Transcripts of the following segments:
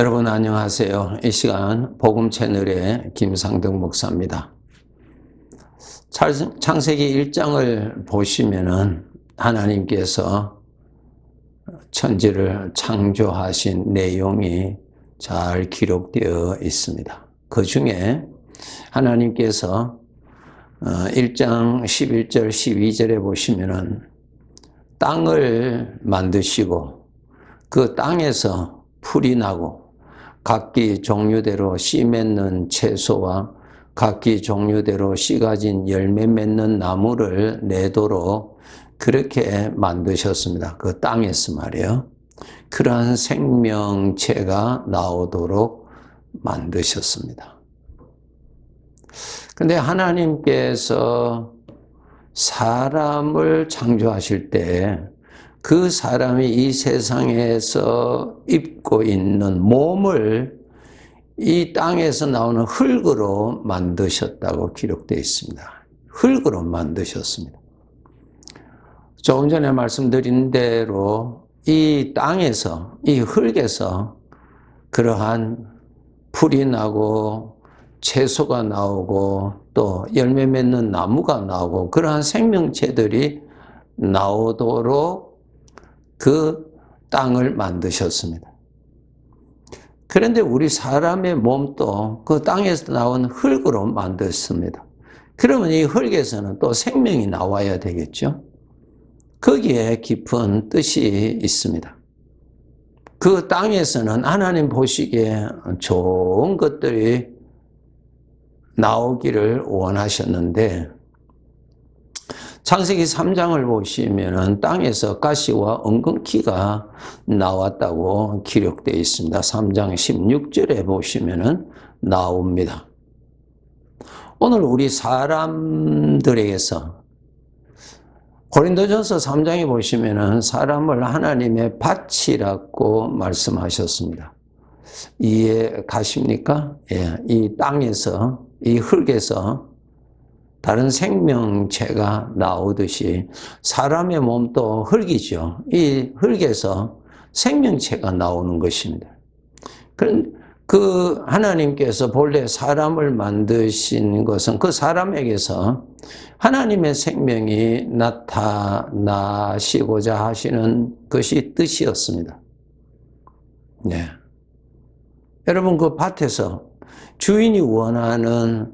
여러분 안녕하세요. 이 시간 복음 채널의 김상등 목사입니다. 찰- 창세기 1장을 보시면은 하나님께서 천지를 창조하신 내용이 잘 기록되어 있습니다. 그 중에 하나님께서 1장 11절 12절에 보시면은 땅을 만드시고 그 땅에서 풀이 나고 각기 종류대로 씨 맺는 채소와 각기 종류대로 씨 가진 열매 맺는 나무를 내도록 그렇게 만드셨습니다. 그 땅에서 말이에요. 그러한 생명체가 나오도록 만드셨습니다. 근데 하나님께서 사람을 창조하실 때 그 사람이 이 세상에서 입고 있는 몸을 이 땅에서 나오는 흙으로 만드셨다고 기록되어 있습니다. 흙으로 만드셨습니다. 조금 전에 말씀드린 대로 이 땅에서, 이 흙에서 그러한 풀이 나고 채소가 나오고 또 열매 맺는 나무가 나오고 그러한 생명체들이 나오도록 그 땅을 만드셨습니다. 그런데 우리 사람의 몸도 그 땅에서 나온 흙으로 만들었습니다. 그러면 이 흙에서는 또 생명이 나와야 되겠죠? 거기에 깊은 뜻이 있습니다. 그 땅에서는 하나님 보시기에 좋은 것들이 나오기를 원하셨는데 창세기 3장을 보시면은 땅에서 가시와 엉겅퀴가 나왔다고 기록되어 있습니다. 3장 16절에 보시면은 나옵니다. 오늘 우리 사람들에게서 고린도전서 3장에 보시면은 사람을 하나님의 밭이라고 말씀하셨습니다. 이해 가십니까? 예, 이 땅에서 이 흙에서 다른 생명체가 나오듯이 사람의 몸도 흙이죠. 이 흙에서 생명체가 나오는 것입니다. 그 하나님께서 본래 사람을 만드신 것은 그 사람에게서 하나님의 생명이 나타나시고자 하시는 것이 뜻이었습니다. 네. 여러분 그 밭에서 주인이 원하는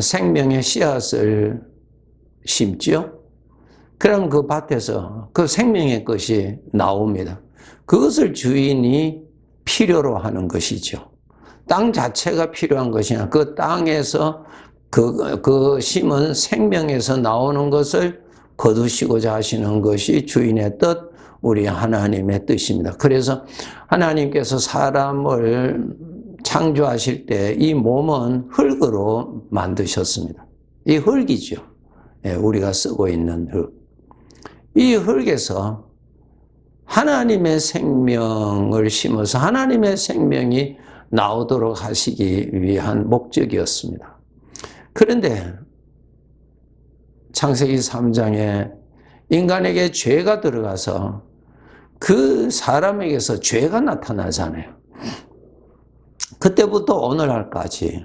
생명의 씨앗을 심죠? 그럼 그 밭에서 그 생명의 것이 나옵니다. 그것을 주인이 필요로 하는 것이죠. 땅 자체가 필요한 것이 아니라 그 땅에서 그, 그 심은 생명에서 나오는 것을 거두시고자 하시는 것이 주인의 뜻, 우리 하나님의 뜻입니다. 그래서 하나님께서 사람을 창조하실 때 이 몸은 흙으로 만드셨습니다. 이 흙이죠. 예, 우리가 쓰고 있는 흙. 이 흙에서 하나님의 생명을 심어서 하나님의 생명이 나오도록 하시기 위한 목적이었습니다. 그런데 창세기 3장에 인간에게 죄가 들어가서 그 사람에게서 죄가 나타나잖아요. 그때부터 오늘날까지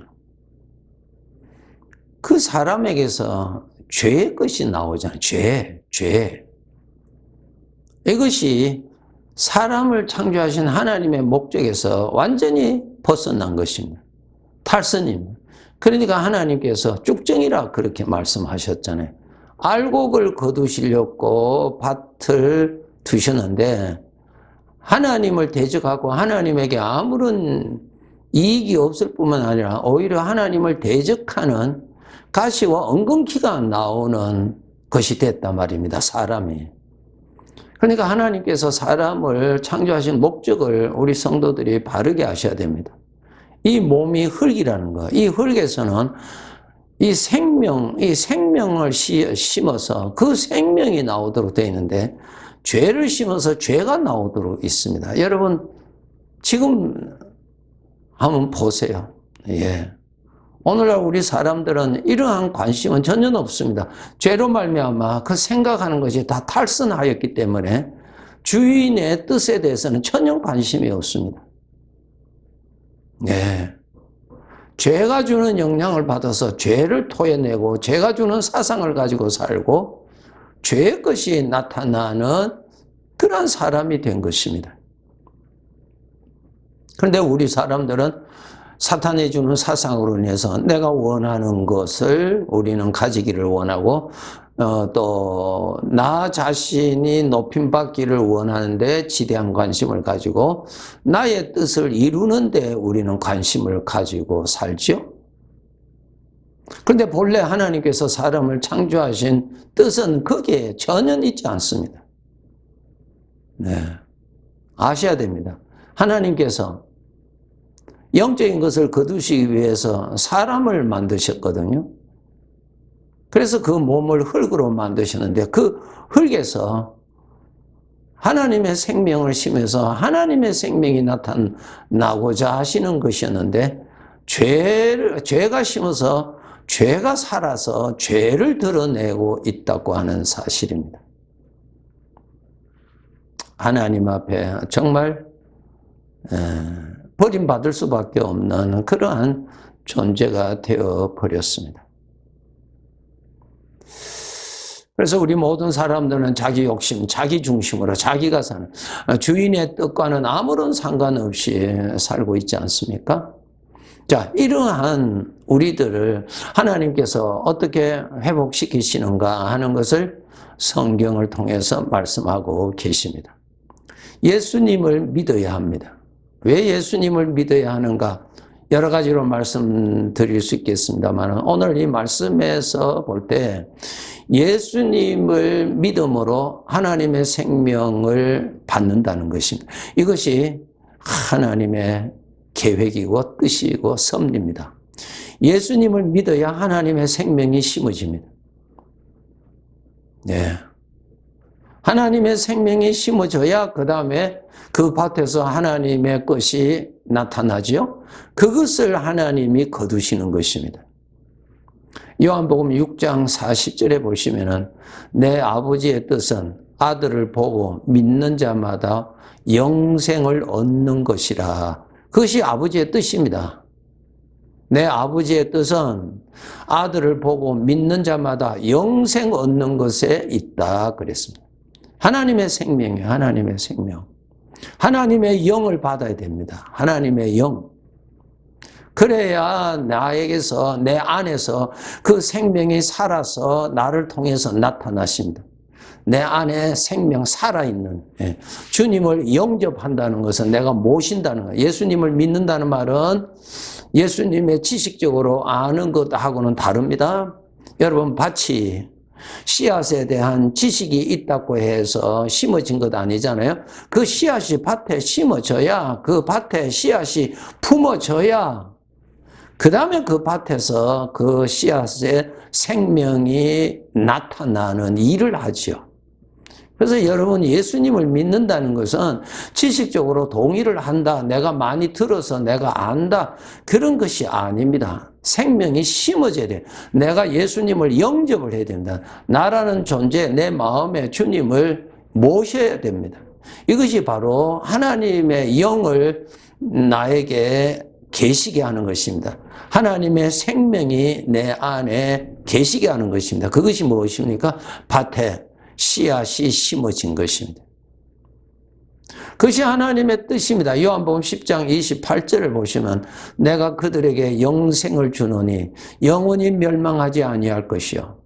그 사람에게서 죄의 것이 나오잖아요. 죄, 죄. 이것이 사람을 창조하신 하나님의 목적에서 완전히 벗어난 것입니다. 탈선입니다. 그러니까 하나님께서 쭉정이라 그렇게 말씀하셨잖아요. 알곡을 거두시려고 밭을 두셨는데 하나님을 대적하고 하나님에게 아무런 이익이 없을 뿐만 아니라 오히려 하나님을 대적하는 가시와 엉겅퀴가 나오는 것이 됐단 말입니다. 사람이. 그러니까 하나님께서 사람을 창조하신 목적을 우리 성도들이 바르게 하셔야 됩니다. 이 몸이 흙이라는 거. 이 흙에서는 이 생명, 이 생명을 심어서 그 생명이 나오도록 되어 있는데 죄를 심어서 죄가 나오도록 있습니다. 여러분, 지금 한번 보세요. 예. 오늘날 우리 사람들은 이러한 관심은 전혀 없습니다. 죄로 말미암아 그 생각하는 것이 다 탈선하였기 때문에 주인의 뜻에 대해서는 전혀 관심이 없습니다. 네. 죄가 주는 영향을 받아서 죄를 토해내고 죄가 주는 사상을 가지고 살고 죄의 것이 나타나는 그러한 사람이 된 것입니다. 그런데 우리 사람들은 사탄이 주는 사상으로 인해서 내가 원하는 것을 우리는 가지기를 원하고 어, 또 나 자신이 높임 받기를 원하는데 지대한 관심을 가지고 나의 뜻을 이루는데 우리는 관심을 가지고 살죠. 그런데 본래 하나님께서 사람을 창조하신 뜻은 거기에 전혀 있지 않습니다. 네. 아셔야 됩니다. 하나님께서 영적인 것을 거두시기 위해서 사람을 만드셨거든요. 그래서 그 몸을 흙으로 만드셨는데 그 흙에서 하나님의 생명을 심어서 하나님의 생명이 나타나고자 하시는 것이었는데 죄, 죄가 심어서 죄가 살아서 죄를 드러내고 있다고 하는 사실입니다. 하나님 앞에 정말 버림받을 수밖에 없는 그러한 존재가 되어 버렸습니다. 그래서 우리 모든 사람들은 자기 욕심, 자기 중심으로 자기가 사는 주인의 뜻과는 아무런 상관없이 살고 있지 않습니까? 자, 이러한 우리들을 하나님께서 어떻게 회복시키시는가 하는 것을 성경을 통해서 말씀하고 계십니다. 예수님을 믿어야 합니다. 왜 예수님을 믿어야 하는가? 여러 가지로 말씀드릴 수 있겠습니다만 오늘 이 말씀에서 볼 때 예수님을 믿음으로 하나님의 생명을 받는다는 것입니다. 이것이 하나님의 계획이고 뜻이고 섭리입니다. 예수님을 믿어야 하나님의 생명이 심어집니다. 네. 하나님의 생명이 심어져야 그 다음에 그 밭에서 하나님의 것이 나타나지요. 그것을 하나님이 거두시는 것입니다. 요한복음 6장 40절에 보시면은 내 아버지의 뜻은 아들을 보고 믿는 자마다 영생을 얻는 것이라. 그것이 아버지의 뜻입니다. 내 아버지의 뜻은 아들을 보고 믿는 자마다 영생 얻는 것에 있다 그랬습니다. 하나님의 생명이 하나님의 생명. 하나님의 영을 받아야 됩니다. 하나님의 영. 그래야 나에게서, 내 안에서 그 생명이 살아서 나를 통해서 나타나십니다. 내 안에 생명 살아있는, 예. 주님을 영접한다는 것은 내가 모신다는 거예요. 예수님을 믿는다는 말은 예수님의 지식적으로 아는 것하고는 다릅니다. 여러분, 밭이 씨앗에 대한 지식이 있다고 해서 심어진 것 아니잖아요. 그 씨앗이 밭에 심어져야 그 밭에 씨앗이 품어져야 그 다음에 그 밭에서 그 씨앗의 생명이 나타나는 일을 하죠. 그래서 여러분 예수님을 믿는다는 것은 지식적으로 동의를 한다. 내가 많이 들어서 내가 안다. 그런 것이 아닙니다. 생명이 심어져야 돼. 내가 예수님을 영접을 해야 된다. 나라는 존재, 내 마음에 주님을 모셔야 됩니다. 이것이 바로 하나님의 영을 나에게 계시게 하는 것입니다. 하나님의 생명이 내 안에 계시게 하는 것입니다. 그것이 무엇입니까? 밭에 씨앗이 심어진 것입니다. 그것이 하나님의 뜻입니다. 요한복음 10장 28절을 보시면 내가 그들에게 영생을 주노니 영원히 멸망하지 아니할 것이요.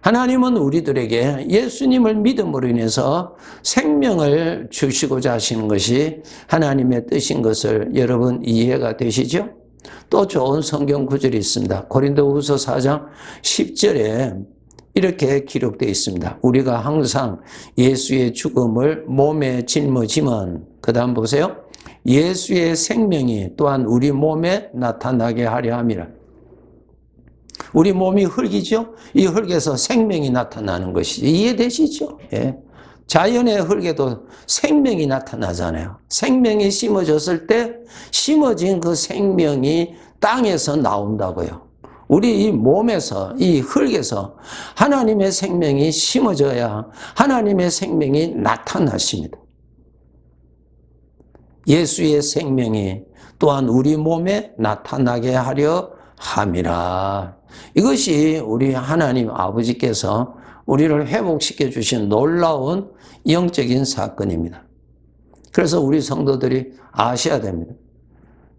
하나님은 우리들에게 예수님을 믿음으로 인해서 생명을 주시고자 하시는 것이 하나님의 뜻인 것을 여러분 이해가 되시죠? 또 좋은 성경 구절이 있습니다. 고린도 후서 4장 10절에 이렇게 기록되어 있습니다. 우리가 항상 예수의 죽음을 몸에 짊어지면 그 다음 보세요. 예수의 생명이 또한 우리 몸에 나타나게 하려 함이라. 우리 몸이 흙이죠? 이 흙에서 생명이 나타나는 것이죠. 이해되시죠? 예. 자연의 흙에도 생명이 나타나잖아요. 생명이 심어졌을 때 심어진 그 생명이 땅에서 나온다고요. 우리 이 몸에서, 이 흙에서 하나님의 생명이 심어져야 하나님의 생명이 나타나십니다. 예수의 생명이 또한 우리 몸에 나타나게 하려 함이라. 이것이 우리 하나님 아버지께서 우리를 회복시켜 주신 놀라운 영적인 사건입니다. 그래서 우리 성도들이 아셔야 됩니다.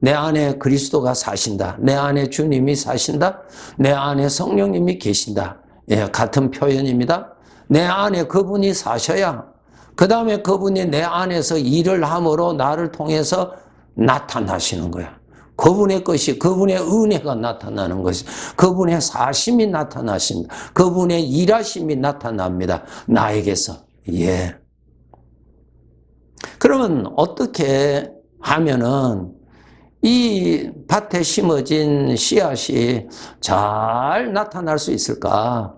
내 안에 그리스도가 사신다. 내 안에 주님이 사신다. 내 안에 성령님이 계신다. 예, 같은 표현입니다. 내 안에 그분이 사셔야 그 다음에 그분이 내 안에서 일을 함으로 나를 통해서 나타나시는 거야. 그분의 것이 그분의 은혜가 나타나는 것이 그분의 사심이 나타나십니다. 그분의 일하심이 나타납니다. 나에게서. 예. 그러면 어떻게 하면은 이 밭에 심어진 씨앗이 잘 나타날 수 있을까에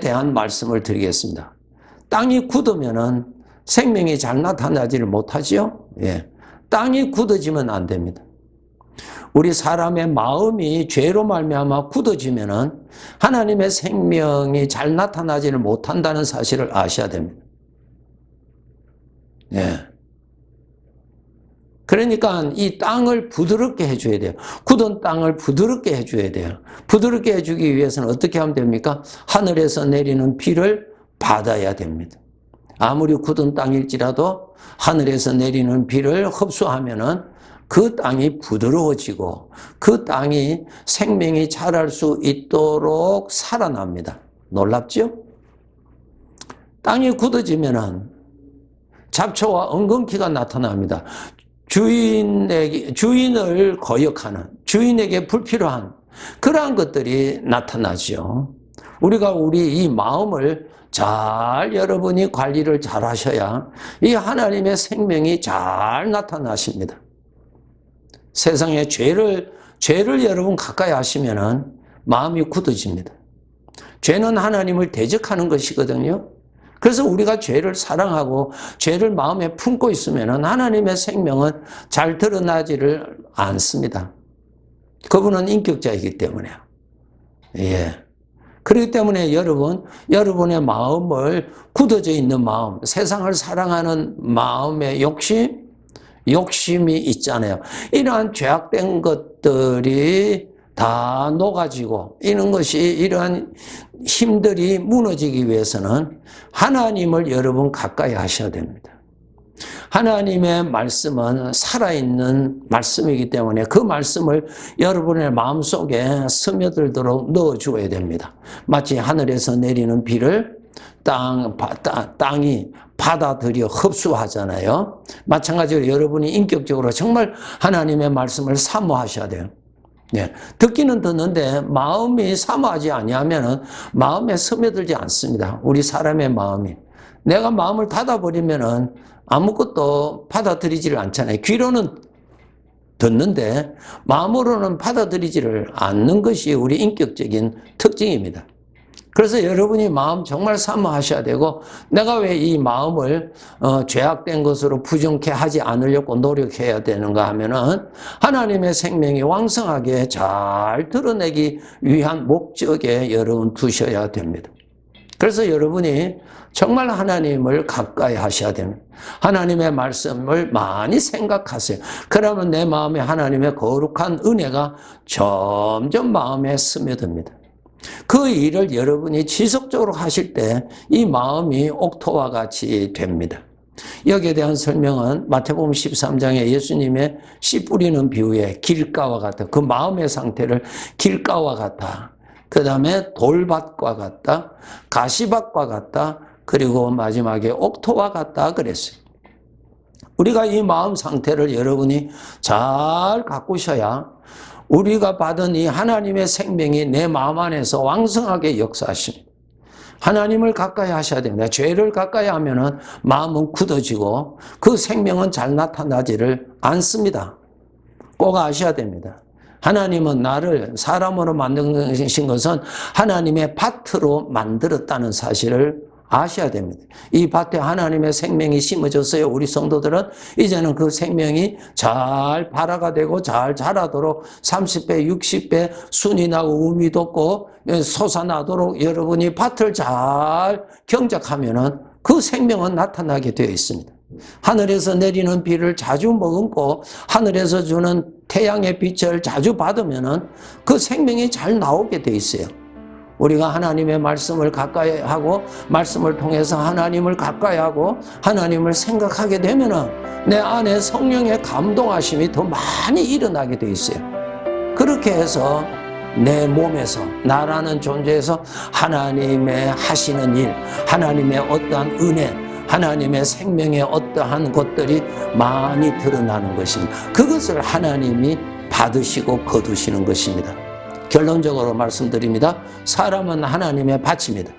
대한 말씀을 드리겠습니다. 땅이 굳으면은 생명이 잘 나타나지를 못하지요. 예. 땅이 굳어지면 안 됩니다. 우리 사람의 마음이 죄로 말미암아 굳어지면은 하나님의 생명이 잘 나타나지를 못한다는 사실을 아셔야 됩니다. 예. 그러니까 이 땅을 부드럽게 해줘야 돼요. 굳은 땅을 부드럽게 해줘야 돼요. 부드럽게 해주기 위해서는 어떻게 하면 됩니까? 하늘에서 내리는 비를 받아야 됩니다. 아무리 굳은 땅일지라도 하늘에서 내리는 비를 흡수하면은 그 땅이 부드러워지고 그 땅이 생명이 자랄 수 있도록 살아납니다. 놀랍죠? 땅이 굳어지면은 잡초와 엉겅퀴가 나타납니다. 주인에게, 주인을 거역하는, 주인에게 불필요한 그러한 것들이 나타나죠. 우리가 우리 이 마음을 잘 여러분이 관리를 잘 하셔야 이 하나님의 생명이 잘 나타나십니다. 세상에 죄를, 죄를 여러분 가까이 하시면은 마음이 굳어집니다. 죄는 하나님을 대적하는 것이거든요. 그래서 우리가 죄를 사랑하고 죄를 마음에 품고 있으면 하나님의 생명은 잘 드러나지를 않습니다. 그분은 인격자이기 때문에요. 예. 그렇기 때문에 여러분, 여러분의 마음을 굳어져 있는 마음, 세상을 사랑하는 마음의 욕심, 욕심이 있잖아요. 이러한 죄악된 것들이 다 녹아지고 이런 것이 이러한 힘들이 무너지기 위해서는 하나님을 여러분 가까이 하셔야 됩니다. 하나님의 말씀은 살아있는 말씀이기 때문에 그 말씀을 여러분의 마음속에 스며들도록 넣어주어야 됩니다. 마치 하늘에서 내리는 비를 땅, 땅이 받아들여 흡수하잖아요. 마찬가지로 여러분이 인격적으로 정말 하나님의 말씀을 사모하셔야 돼요. 예, 듣기는 듣는데 마음이 사모하지 아니하면 마음에 스며들지 않습니다. 우리 사람의 마음이. 내가 마음을 닫아버리면은 아무것도 받아들이지를 않잖아요. 귀로는 듣는데 마음으로는 받아들이지를 않는 것이 우리 인격적인 특징입니다. 그래서 여러분이 마음 정말 사모하셔야 되고 내가 왜 이 마음을 어, 죄악된 것으로 부정케 하지 않으려고 노력해야 되는가 하면은 하나님의 생명이 왕성하게 잘 드러내기 위한 목적에 여러분 두셔야 됩니다. 그래서 여러분이 정말 하나님을 가까이 하셔야 됩니다. 하나님의 말씀을 많이 생각하세요. 그러면 내 마음에 하나님의 거룩한 은혜가 점점 마음에 스며듭니다. 그 일을 여러분이 지속적으로 하실 때 이 마음이 옥토와 같이 됩니다. 여기에 대한 설명은 마태복음 13장에 예수님의 씨 뿌리는 비유에 길가와 같다. 그 마음의 상태를 길가와 같다. 그 다음에 돌밭과 같다. 가시밭과 같다. 그리고 마지막에 옥토와 같다. 그랬어요. 우리가 이 마음 상태를 여러분이 잘 가꾸셔야 우리가 받은 이 하나님의 생명이 내 마음 안에서 왕성하게 역사하십니다. 하나님을 가까이 하셔야 됩니다. 죄를 가까이 하면은 마음은 굳어지고 그 생명은 잘 나타나지를 않습니다. 꼭 아셔야 됩니다. 하나님은 나를 사람으로 만드신 것은 하나님의 밭으로 만들었다는 사실을 아셔야 됩니다. 이 밭에 하나님의 생명이 심어졌어요. 우리 성도들은 이제는 그 생명이 잘 발화가 되고 잘 자라도록 30배, 60배 순이 나고 음이 돋고 솟아나도록 여러분이 밭을 잘 경작하면은 그 생명은 나타나게 되어 있습니다. 하늘에서 내리는 비를 자주 머금고 하늘에서 주는 태양의 빛을 자주 받으면은 그 생명이 잘 나오게 돼 있어요. 우리가 하나님의 말씀을 가까이 하고 말씀을 통해서 하나님을 가까이 하고 하나님을 생각하게 되면은 내 안에 성령의 감동하심이 더 많이 일어나게 돼 있어요. 그렇게 해서 내 몸에서 나라는 존재에서 하나님의 하시는 일, 하나님의 어떠한 은혜, 하나님의 생명의 어떠한 것들이 많이 드러나는 것입니다. 그것을 하나님이 받으시고 거두시는 것입니다. 결론적으로 말씀드립니다. 사람은 하나님의 밭입니다.